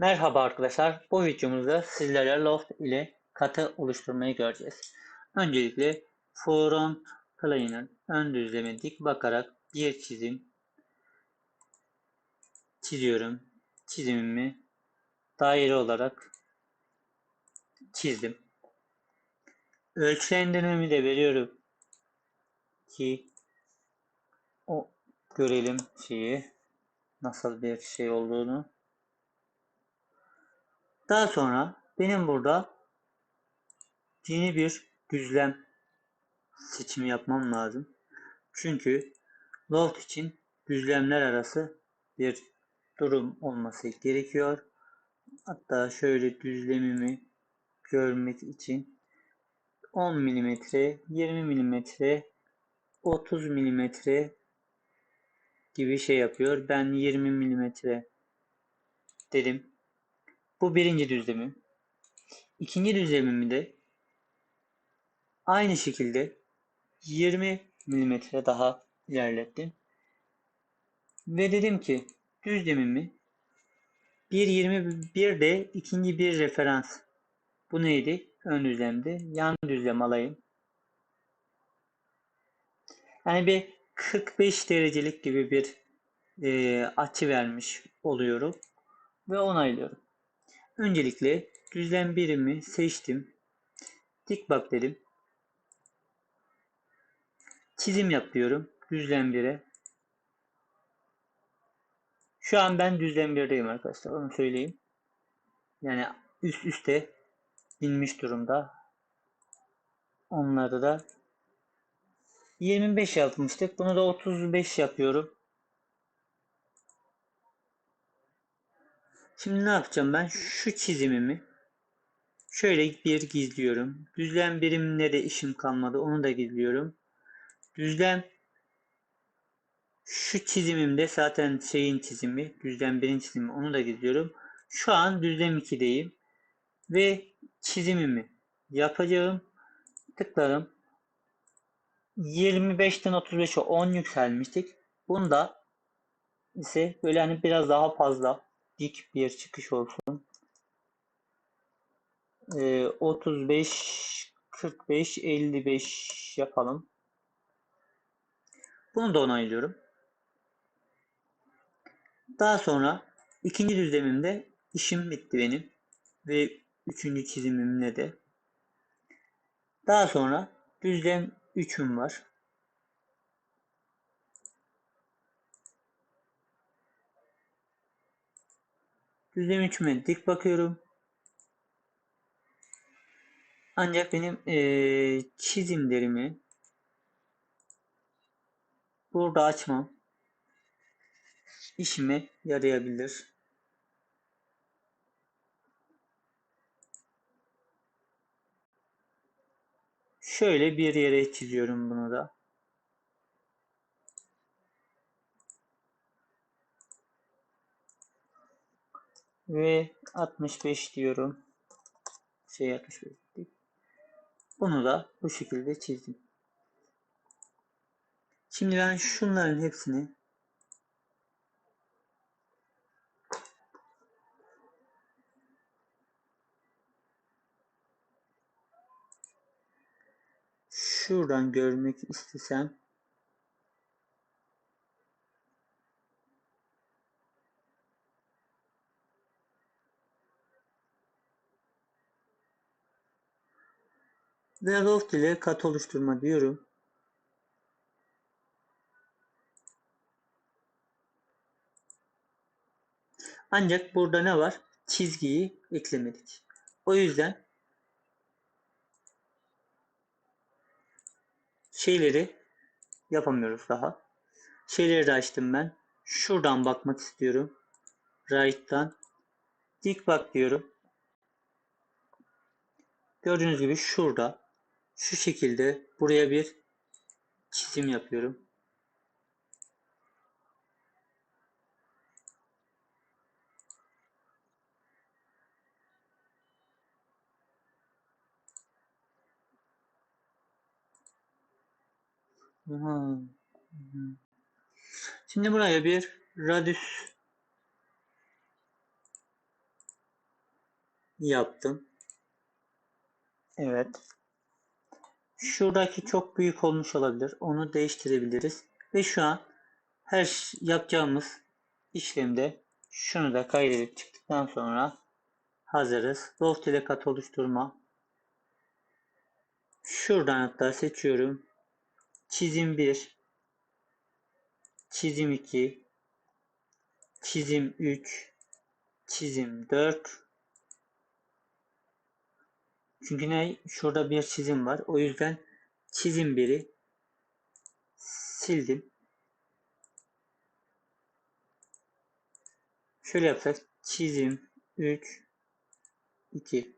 Merhaba arkadaşlar. Bu videomuzda sizlere loft ile katı oluşturmayı göreceğiz. Öncelikle front plane'ın ön düzleme dik bakarak bir çizim çiziyorum. Çizimimi daire olarak çizdim. Ölçülendirmemi de veriyorum ki o görelim şeyi nasıl bir şey olduğunu. Daha sonra benim burada yeni bir düzlem seçimi yapmam lazım. Çünkü loft için düzlemler arası bir durum olması gerekiyor. Hatta şöyle düzlemimi görmek için 10 mm, 20 mm, 30 mm gibi şey yapıyor. Ben 20 mm dedim. Bu birinci düzlemim. İkinci düzlemimi de aynı şekilde 20 mm daha ilerlettim. Ve dedim ki düzlemimi 1.21 de ikinci bir referans. Bu neydi? Ön düzlemdi. Yan düzlem alayım. Yani bir 45 derecelik gibi bir e, açı vermiş oluyorum. Ve onaylıyorum. Öncelikle düzlem birimi seçtim. Dik bak dedim. Çizim yap diyorum. Düzlem 1'e. Şu an ben düzlem 1'deyim arkadaşlar. Onu söyleyeyim. Yani üst üste binmiş durumda. Onları da 25 yapmıştık. Bunu da 35 yapıyorum. Şimdi ne yapacağım ben? Şu çizimimi şöyle bir gizliyorum. Düzlem birimine de işim kalmadı. Onu da gizliyorum. Düzlem şu çizimimde zaten şeyin çizimi, düzlem birin çizimi onu da gizliyorum. Şu an düzlem 2'deyim. Ve çizimimi yapacağım. Tıklarım. 25'ten 35'e 10 yükselmiştik. Bunda ise böyle hani biraz daha fazla dik bir çıkış olsun. Ee, 35 45 55 yapalım. Bunu da onaylıyorum. Daha sonra ikinci düzlemimde işim bitti benim. Ve üçüncü çizimimle de. Daha sonra düzlem 3'üm var. Düzlem 3'üme dik bakıyorum. Ancak benim ee, çizimlerimi burada açmam işime yarayabilir. Şöyle bir yere çiziyorum bunu da. Ve 65 diyorum. Şey 65 değil. Bunu da bu şekilde çizdim. Şimdi ben şunların hepsini şuradan görmek istesem loft ile kat oluşturma diyorum. Ancak burada ne var? Çizgiyi eklemedik. O yüzden şeyleri yapamıyoruz daha. Şeyleri de açtım ben. Şuradan bakmak istiyorum. Right'tan. Dik bak diyorum. Gördüğünüz gibi şurada şu şekilde buraya bir çizim yapıyorum. Şimdi buraya bir radius yaptım. Evet. Şuradaki çok büyük olmuş olabilir. Onu değiştirebiliriz. Ve şu an her yapacağımız işlemde şunu da kaydedip çıktıktan sonra hazırız. Loft ile kat oluşturma. Şuradan hatta seçiyorum. Çizim 1, çizim 2, çizim 3, çizim 4. Çünkü ne? Şurada bir çizim var. O yüzden çizim 1'i sildim. Şöyle yapsak çizim 3 2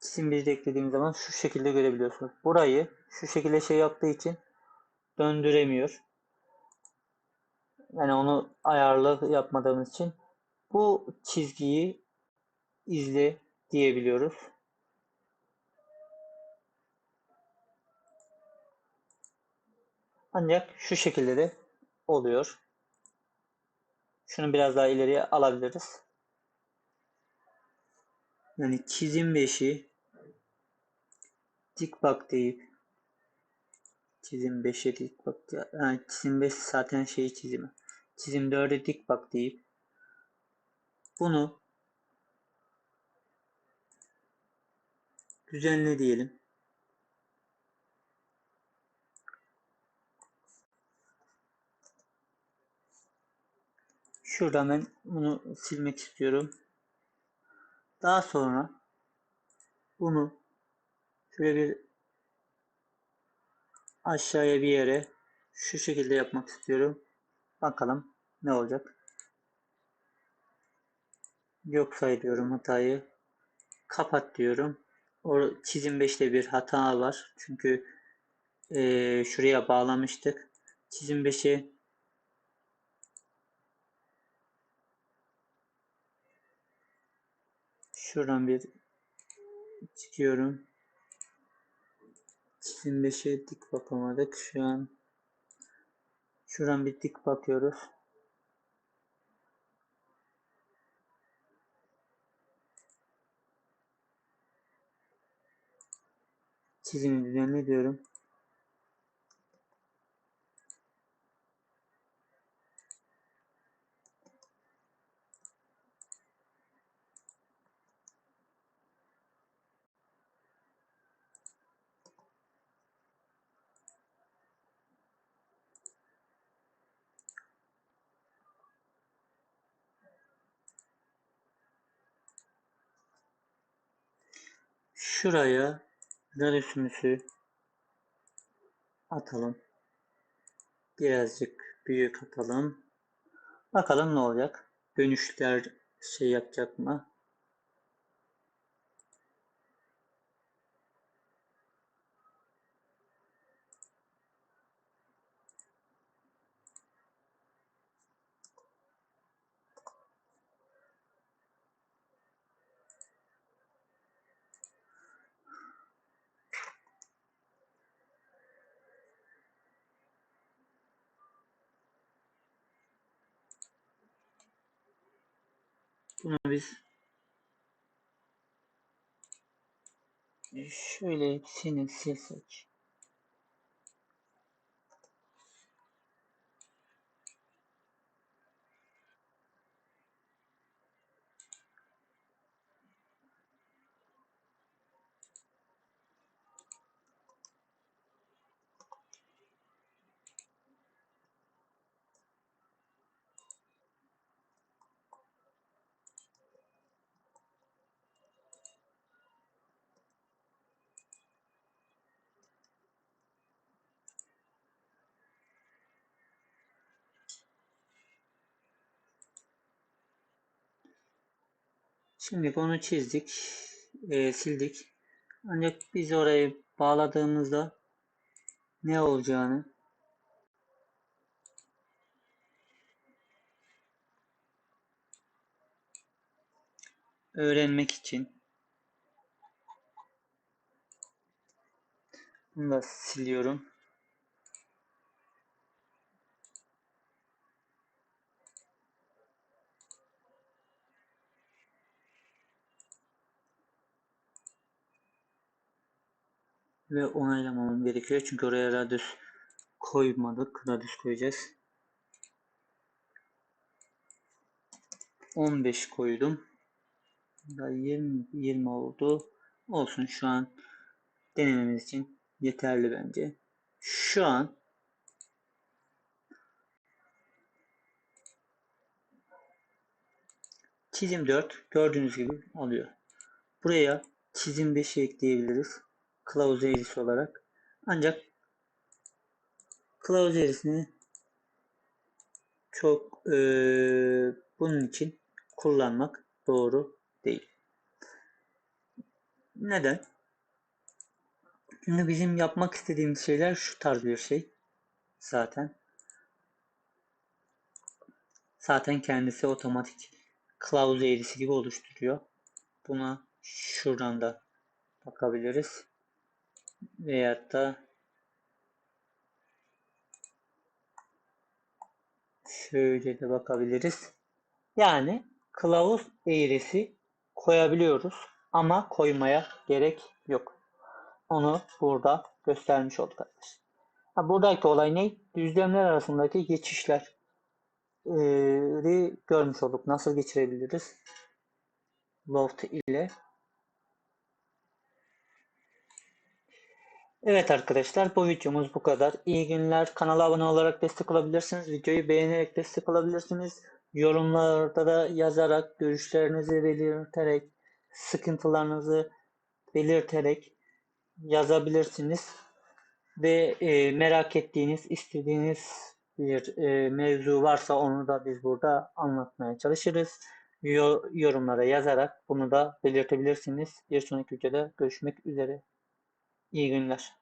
Çizim 1'i de eklediğim zaman şu şekilde görebiliyorsunuz. Burayı şu şekilde şey yaptığı için döndüremiyor. Yani onu ayarlı yapmadığımız için bu çizgiyi izle diyebiliyoruz. Ancak şu şekilde de oluyor. Şunu biraz daha ileriye alabiliriz. Yani çizim 5'i dik bak deyip çizim 5'e dik bak yani çizim 5 zaten şeyi çizimi. Çizim 4'e dik bak deyip bunu düzenle diyelim. Şuradan ben bunu silmek istiyorum. Daha sonra bunu şöyle bir aşağıya bir yere şu şekilde yapmak istiyorum. Bakalım ne olacak. Yok say diyorum hatayı. Kapat diyorum. O çizim 5'te bir hata var. Çünkü eee, şuraya bağlamıştık. Çizim 5'e şuradan bir çıkıyorum. Çizim 5'e dik bakamadık. Şu an şuradan bir dik bakıyoruz. Çizimi düzenle diyorum. Şuraya radiusümüzü atalım. Birazcık büyük atalım. Bakalım ne olacak. Dönüşler şey yapacak mı? Bunu biz şöyle hepsini silsek. Şimdi bunu çizdik, e, sildik. Ancak biz orayı bağladığımızda ne olacağını öğrenmek için bunu da siliyorum. Ve onaylamamam gerekiyor. Çünkü oraya radius koymadık. Radius koyacağız. 15 koydum. Da 20, 20 oldu. Olsun şu an denememiz için yeterli bence. Şu an çizim 4 gördüğünüz gibi alıyor. Buraya çizim 5'i ekleyebiliriz. Kılavuz eğrisi olarak. Ancak kılavuz eğrisini çok eee, bunun için kullanmak doğru değil. Neden? Çünkü bizim yapmak istediğimiz şeyler şu tarz bir şey. Zaten. Zaten kendisi otomatik kılavuz eğrisi gibi oluşturuyor. Buna şuradan da bakabiliriz. Veyahut da şöyle de bakabiliriz. Yani kılavuz eğrisi koyabiliyoruz ama koymaya gerek yok. Onu burada göstermiş olduk arkadaşlar. Ha, buradaki olay ne? Düzlemler arasındaki geçişler görmüş olduk. Nasıl geçirebiliriz? Loft ile. Evet arkadaşlar bu videomuz bu kadar. İyi günler. Kanala abone olarak destek olabilirsiniz. Videoyu beğenerek destek olabilirsiniz. Yorumlarda da yazarak görüşlerinizi belirterek sıkıntılarınızı belirterek yazabilirsiniz. Ve e, merak ettiğiniz, istediğiniz bir e, mevzu varsa onu da biz burada anlatmaya çalışırız. Yo- yorumlara yazarak bunu da belirtebilirsiniz. Bir sonraki videoda görüşmek üzere. İyi günler.